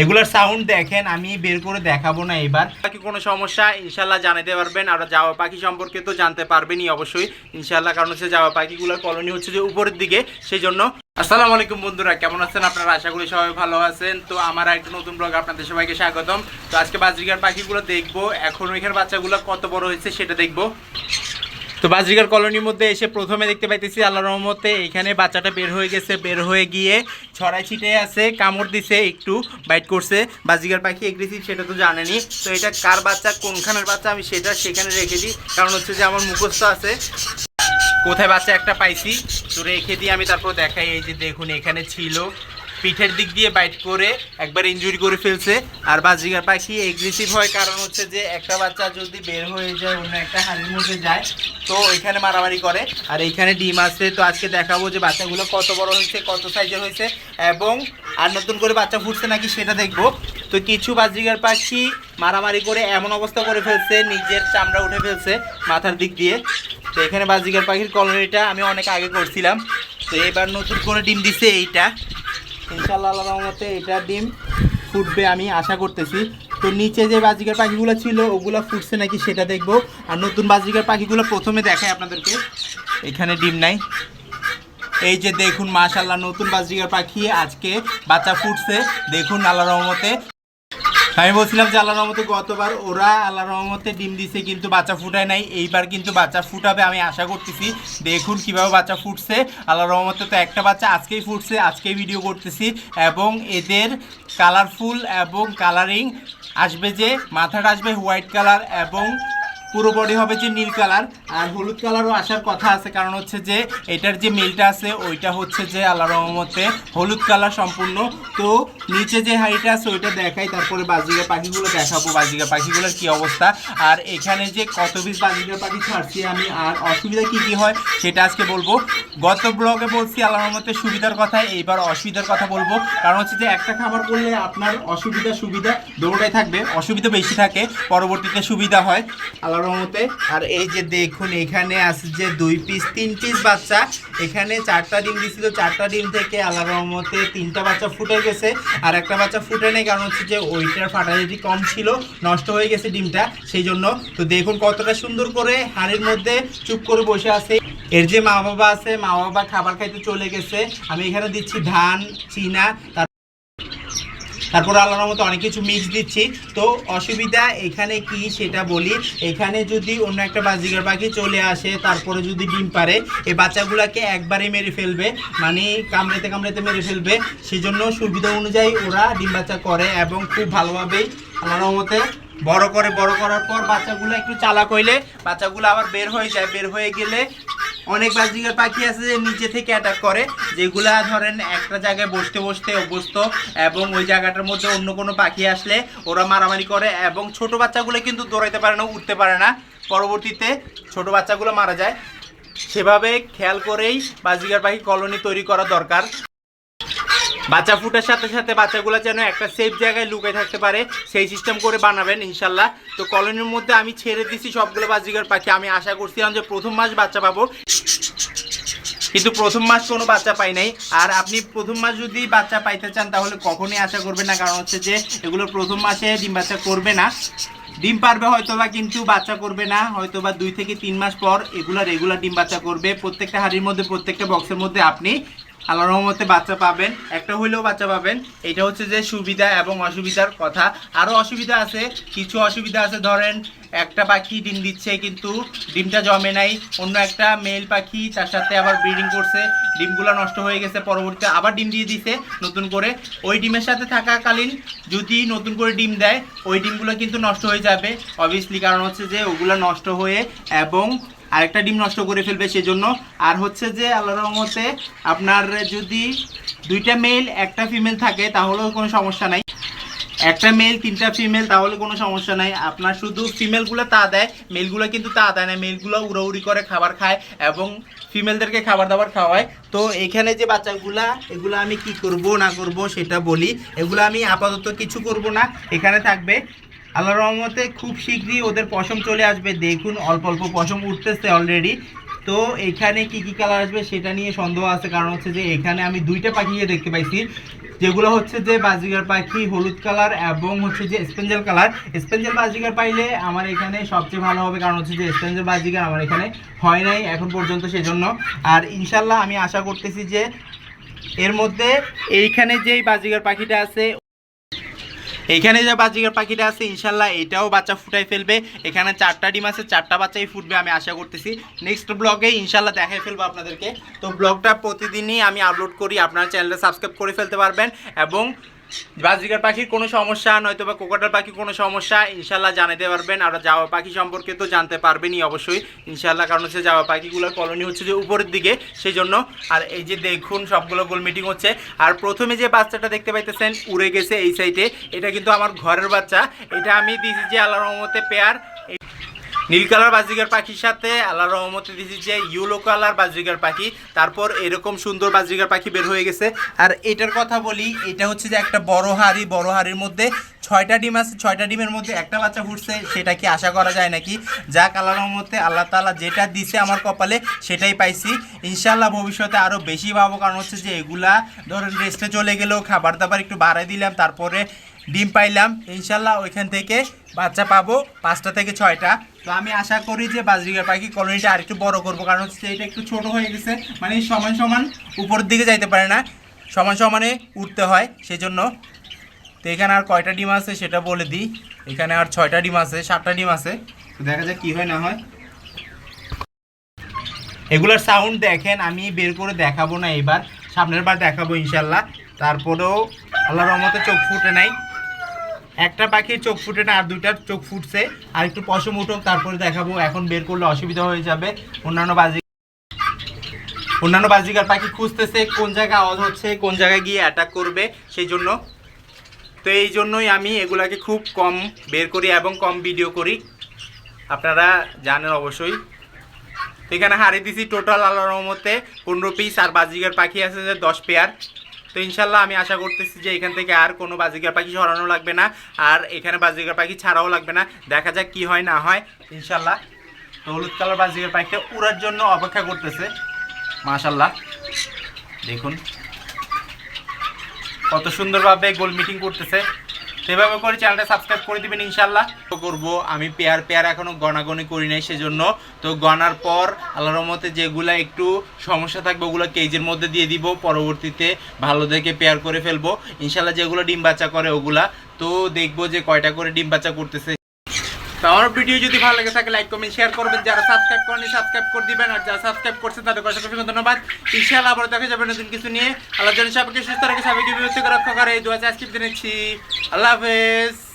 এগুলোর সাউন্ড দেখেন, আমি বের করে দেখাবো না এবার। বাকি কোনো সমস্যা, ইনশাল্লাহ জানাতে পারবেন। আর যাওয়া পাখি সম্পর্কে তো জানতে পারবেনই অবশ্যই। ইনশাল্লাহ, কারণ হচ্ছে যাওয়া পাখিগুলোর কলোনি হচ্ছে যে উপরের দিকে সেই জন্য আসসালামু আলাইকুম বন্ধুরা, কেমন আছেন আপনারা? আশা করি সবাই ভালো আছেন। তো আমার একটা নতুন ব্লগ আপনাদের সবাইকে স্বাগতম। তো আজকে বাজরিকার পাখিগুলো দেখব। এখন ওইখানে বাচ্চাগুলো কত বড় হয়েছে সেটা দেখব। তো বাজরিকার কলোনির মধ্যে এসে প্রথমে দেখতে পাইতেছি আল্লাহ রহমতে এখানে বাচ্চাটা বের হয়ে গেছে, বের হয়ে গিয়ে ছড়াই ছিটে আছে, কামড় দিছে, একটু বাইট করছে। বাজিকার পাখি এগ্রেসিভ সেটা তো জানেনি। তো এটা কার বাচ্চা, কোনখানের বাচ্চা, আমি সেটা সেখানে রেখে দিই। কারণ হচ্ছে যে আমার মুখস্থ আছে। কোথায় বাচ্চা একটা পাইছি, তো রেখে দিয়ে আমি তারপর দেখাই। এই যে দেখুন, এখানে ছিল পিঠের দিক দিয়ে বাইট করে একবার ইনজুরি করে ফেলছে। আর বাজিকার পাখি এগ্রেসিভ হয় কারণ হচ্ছে যে একটা বাচ্চা যদি বের হয়ে যায়, অন্য একটা হাড়ির মধ্যে যায়, তো ওইখানে মারামারি করে। আর এইখানে ডিম আছে, তো আজকে দেখাবো যে বাচ্চাগুলো কত বড় হয়েছে, কত সাইজের হয়েছে এবং আর নতুন করে বাচ্চা ফুটছে নাকি সেটা দেখব। তো কিছু বাজিকার পাখি মারামারি করে এমন অবস্থা করে ফেলছে, নিজের চামড়া উঠে ফেলছে মাথার দিক দিয়ে। তো এখানে বাজিকার পাখির কলোনিটা আমি অনেক আগে করছিলাম। তো এবার নতুন করে ডিম দিছে এইটা। ইনশাল্লাহ আল্লাহ রহমতে এটা ডিম ফুটবে আমি আশা করতেছি। তো নিচে যে বাজিকার পাখিগুলো ছিল, ওগুলো ফুটছে নাকি সেটা দেখব। আর নতুন বাজিকার পাখিগুলো প্রথমে দেখাই আপনাদেরকে। এখানে ডিম নাই। এই যে দেখুন মাশাল্লাহ নতুন বাজরিকার পাখি আজকে বাচ্চা ফুটছে। দেখুন আল্লাহ রহমতে আমি বলছিলাম যে আল্লাহ রহমতে গতবার ওরা আল্লাহ রহমতে ডিম দিছে, কিন্তু বাচ্চা ফুটায় নাই। এইবার কিন্তু বাচ্চা ফুটাবে, আমি আশা করতেছি। দেখুন কীভাবে বাচ্চা ফুটছে। আল্লাহ রহমতে তো একটা বাচ্চা আজকেই ফুটছে, আজকেই ভিডিও করতেছি। এবং এদের কালারফুল এবং কালারিং আসবে যে, মাথাটা আসবে হোয়াইট কালার এবং পুরো বডি হবে যে নীল কালার আর হলুদ কালারও আসার কথা আছে, কারণ হচ্ছে যে এটার যে মিলটা আছে, ওইটা হচ্ছে যে আল্লাহ রহমতে হলুদ কালার সম্পূর্ণ। তো নিচে যে হাড়িটা আছে, ওইটা দেখাই, তারপরে বাজিকা পাখিগুলো দেখাবো বাজিকা পাখিগুলোর কি অবস্থা। আর এখানে যে কত পিস বাজিকা পাখি ছাড়ছি আমি, আর অসুবিধা কি কি হয়, সেটা আজকে বলব। গত ব্লগে বলছি, আল্লাহ রহমতে সুবিধার কথা, এইবার অসুবিধার কথা বলব। কারণ হচ্ছে যে একটা খাবার করলে আপনার অসুবিধা, সুবিধা দুটোটাই থাকবে, অসুবিধা বেশি থাকে, পরবর্তীতে সুবিধা হয়, আল্লাহ রহমতে। আর এই যে দেখুন এখানে আছে যে দুই পিস তিন পিস বাচ্চা। এখানে চারটা ডিম দিছিল, চারটা ডিম থেকে আল্লাহ রহমতে তিনটা বাচ্চা ফুটে গেছে। আর একটা বাচ্চা ফুটে নেই, কারণ হচ্ছে যে ওইটার ফার্টিলিটি কম ছিল, নষ্ট হয়ে গেছে ডিমটা, সেই জন্য। তো দেখুন কতটা সুন্দর করে হাড়ির মধ্যে চুপ করে বসে আছে। এর যে মা বাবা আছে মা বাবা খাবার খাইতে চলে গেছে। আমি এখানে দিচ্ছি ধান, চিনা তারপর আল্লাহর মতো অনেক কিছু মিক্স দিচ্ছি। তো অসুবিধা এখানে কি সেটা বলি। এখানে যদি অন্য একটা বাজিগার পাখি চলে আসে, তারপরে যদি ডিম পারে, এই বাচ্চাগুলোকে একবারে মেরে ফেলবে মানে কামড়েতে কামড়েতে মেরে ফেলবে সেই জন্য সুবিধা অনুযায়ী ওরা ডিম বাচ্চা করে এবং খুব ভালোভাবেই আল্লাহর মতে বড় করে, বড় করার পর বাচ্চাগুলো একটু চালাক হইলে বাচ্চাগুলো আবার বের হয়ে যায়। বের হয়ে গেলে অনেক বাজিকার পাখি আছে যে নিচে থেকে অ্যাটাক করে, যেগুলা ধরেন একটা জায়গায় বসতে বসতে অভ্যস্ত এবং ওই জায়গাটার মধ্যে অন্য কোনো পাখি আসলে ওরা মারামারি করে এবং ছোট বাচ্চাগুলো কিন্তু দৌড়াইতে পারে না, উঠতে পারে না। পরবর্তীতে ছোট বাচ্চাগুলো মারা যায়। সেভাবে খেয়াল করেই বাজিকার পাখি কলোনি তৈরি করা দরকার। বাচ্চা ফুটার সাথে সাথে বাচ্চাগুলো যেন একটা সেফ জায়গায় লুকিয়ে থাকতে পারে, সেই সিস্টেম করে বানাবেন ইনশাল্লাহ। তো কলোনির মধ্যে আমি ছেড়ে দিছি সবগুলো বাজিকার পাখি। আমি আশা করছিলাম যে প্রথম মাস বাচ্চা পাবো। কিন্তু প্রথম মাস কোনো বাচ্চা পাই নাই। আর আপনি প্রথম মাস যদি বাচ্চা পাইতে চান, তাহলে কখনোই আশা করবেন না। কারণ হচ্ছে যে, এগুলো প্রথম মাসে ডিম বাচ্চা করবে না। ডিম পারবে হয়তো বা কিন্তু বাচ্চা করবে না। হয়তো বা দুই থেকে তিন মাস পর এগুলো রেগুলার ডিম বাচ্চা করবে। প্রত্যেকটা হাড়ির মধ্যে, প্রত্যেকটা বক্সের মধ্যে আপনি আল্লাহ রহমতে বাচ্চা পাবেন। একটা হইলেও বাচ্চা পাবেন। এটা হচ্ছে যে সুবিধা এবং অসুবিধার কথা। আরও অসুবিধা আছে, কিছু অসুবিধা আছে। ধরেন, একটা পাখি ডিম দিচ্ছে কিন্তু ডিমটা জমে নাই। অন্য একটা মেল পাখি তার সাথে আবার ব্রিডিং করছে। ডিমগুলো নষ্ট হয়ে গেছে, পরবর্তীতে আবার ডিম দিয়ে দিছে নতুন করে। ওই ডিমের সাথে থাকাকালীন যদি নতুন করে ডিম দেয়, ওই ডিমগুলো কিন্তু নষ্ট হয়ে যাবে। অবভিয়াসলি কারণ হচ্ছে যে ওগুলো নষ্ট হয়ে এবং আরেকটা ডিম নষ্ট করে ফেলবে সেজন্য। আর হচ্ছে যে আল্লাহ রহমতে আপনার যদি দুইটা মেল একটা ফিমেল থাকে, তাহলেও কোনো সমস্যা নাই। একটা মেল তিনটা ফিমেল তাহলে কোনো সমস্যা নাই। আপনার শুধু ফিমেলগুলো তা দেয় মেলগুলো কিন্তু তা দেয় না। মেলগুলো উড়াউড়ি করে, খাবার খায় এবং ফিমেলদেরকে খাবার দাবার খাওয়ায়। তো এখানে যে বাচ্চাগুলা, এগুলো আমি কি করব না করব সেটা বলি। এগুলো আমি আপাতত কিছু করব না। এখানে থাকবে আল্লাহ রহমতে খুব শীঘ্রই ওদের পশম চলে আসবে। দেখুন, অল্প অল্প পশম উঠতেছে অলরেডি তো এখানে কি কি কালার আসবে সেটা নিয়ে সন্দেহ আছে। কারণ হচ্ছে যে এখানে আমি দুইটা পাখিকে দেখতে পাইছি। যেগুলো হচ্ছে যে বাজিগার পাখি হলুদ কালার এবং হচ্ছে যে স্পেঞ্জেল কালার স্পেঞ্জেল বাজিগার পাইলে আমার এখানে সবচেয়ে ভালো হবে। কারণ হচ্ছে যে স্পেঞ্জেল বাজিগার আমার এখানে হয় নাই এখন পর্যন্ত সেজন্য। আর ইনশাল্লাহ আমি আশা করতেছি যে এর মধ্যে এইখানে যেই বাজিগার পাখিটা আছে এইখানে যে বাজিকার পাখিটা আছে, ইনশাল্লাহ এটাও বাচ্চা ফুটাই ফেলবে। এখানে চারটা ডিম আছে, চারটা বাচ্চাই ফুটবে আমি আশা করতেছি। নেক্সট ব্লগে ইনশাল্লাহ দেখাই ফেলব আপনাদেরকে। তো ব্লগটা প্রতিদিনই আমি আপলোড করি, আপনার চ্যানেলটা সাবস্ক্রাইব করে ফেলতে পারবেন। এবং বাজিকার পাখির কোনো সমস্যা নয়তো বা কোকাটার পাখির কোনো সমস্যা, ইনশাল্লাহ জানাতে পারবেন। আর যাওয়া পাখি সম্পর্কে তো জানতে পারবেনই অবশ্যই, ইনশাল্লাহ, কারণ হচ্ছে যাওয়া পাখিগুলোর কলোনি হচ্ছে যে উপরের দিকে সেই জন্য আর এই যে দেখুন, সবগুলো গোল মিটিং হচ্ছে। আর প্রথমে যে বাচ্চাটা দেখতে পাইতেছেন, উড়ে গেছে এই সাইডে এটা কিন্তু আমার ঘরের বাচ্চা। এটা আমি দিয়েছি যে আল্লাহ রহমতে পেয়ার। নীল কালার বাজিগার পাখির সাথে আল্লাহ রহমতে দিয়েছি যে ইউলো কালার বাজিগার পাখি। তারপর এরকম সুন্দর বাজিগার পাখি বের হয়ে গেছে। আর এটার কথা বলি, এটা হচ্ছে যে একটা বড় হাড়ি, বড় হাড়ির মধ্যে ছয়টা ডিম আছে, ছয়টা ডিমের মধ্যে একটা বাচ্চা ফুটছে, সেটা কি আশা করা যায় নাকি? যা আল্লাহ রহমতে আল্লাহ তাআলা যেটা দিছে আমার কপালে, সেটাই পাইছি। ইনশাল্লাহ ভবিষ্যতে আরও বেশি পাবো, কারণ হচ্ছে যে এগুলা, ধরেন রেস্টে চলে গেলেও খাবার দাবার একটু বাড়াই দিলাম, তারপরে ডিম পাইলাম। ইনশাল্লাহ ওইখান থেকে বাচ্চা পাবো পাঁচটা থেকে ছয়টা। তো আমি আশা করি যে বাজরিগার পাখি কলোনিটা আরেকটু বড় করব, কারণ হচ্ছে এটা একটু ছোট হয়ে গেছে মানে সমান সমান উপরের দিকে যাইতে পারে না। সমান সমানে উঠতে হয় সেই জন্য তো এখানে আর কয়টা ডিম আছে সেটা বলে দিই। এখানে আর ছয়টা ডিম আছে, সাতটা ডিম আছে। তো দেখা যাক কী হয়, না হয়। এগুলোর সাউন্ড দেখেন, আমি বের করে দেখাবো না এবার। সামনের বার দেখাবো ইনশাল্লাহ। তারপরেও আল্লাহ রহমতে চোখ ফুটে নাই। একটা পাখির চোখ ফুটে না, আর দুইটার চোখ ফুটছে। আর একটু পশম উঠুক, তারপরে দেখাবো। এখন বের করলে অসুবিধা হয়ে যাবে। অন্যান্য বাজি অন্যান্য বাজিকার পাখি খুঁজতেছে কোন জায়গায় আওয়াজ হচ্ছে, কোন জায়গায় গিয়ে অ্যাটাক করবে, সেই জন্য। তো এই জন্যই আমি এগুলাকে খুব কম বের করি এবং কম ভিডিও করি। আপনারা জানেন অবশ্যই। এখানে হারিয়ে দিছি টোটাল আল্লাহ রহমতে। পনেরো পিস আর বাজিকার পাখি আছে যে দশ পেয়ার তো ইনশাল্লাহ আমি আশা করতেছি যে এখান থেকে আর কোনো বাজিকার পাখি সরানো লাগবে না, আর এখানে বাজিকার পাখি ছাড়াও লাগবে না। দেখা যাক কি হয়, না হয় ইনশাল্লাহ তো হলুদ কালার বাজিকার পাখিটা উড়ার জন্য অপেক্ষা করতেছে মাশাল্লাহ দেখুন। কত সুন্দরভাবে গোল মিটিং করতেছে। সেভাবে করে চ্যানেলটা সাবস্ক্রাইব করে দিবেন ইনশাল্লাহ করব, আমি পেয়ার পেয়ার এখনও গণাগণি করি নাই সেজন্য। তো গণার পর আল্লাহর রহমতে যেগুলা একটু সমস্যা থাকবে ওগুলো কেজির মধ্যে দিয়ে দিব, পরবর্তীতে ভালো দেখে পেয়ার করে ফেলব। ইনশাল্লাহ যেগুলো ডিম বাচ্চা করে ওগুলা। তো দেখব যে কয়টা করে ডিম বাচ্চা করতেছে। আমার ভিডিও যদি ভালো লাগে থাকে লাইক কমেন্ট শেয়ার করবেন। যারা সাবস্ক্রাইব করেনি সাবস্ক্রাইব করে দিবেন। আর যারা সাবস্ক্রাইব করছেন, তাদের অসংখ্য ধন্যবাদ। ইনশাআল্লাহ আবার দেখা যাবে নতুন কিছু নিয়ে। আল্লাহ যেন সবাইকে সুস্থ রাখে, সবাইকে বিভক্ত রক্ষা করে। এই দু হাজার আজকে দিনেছি আল্লাহ হাফেজ।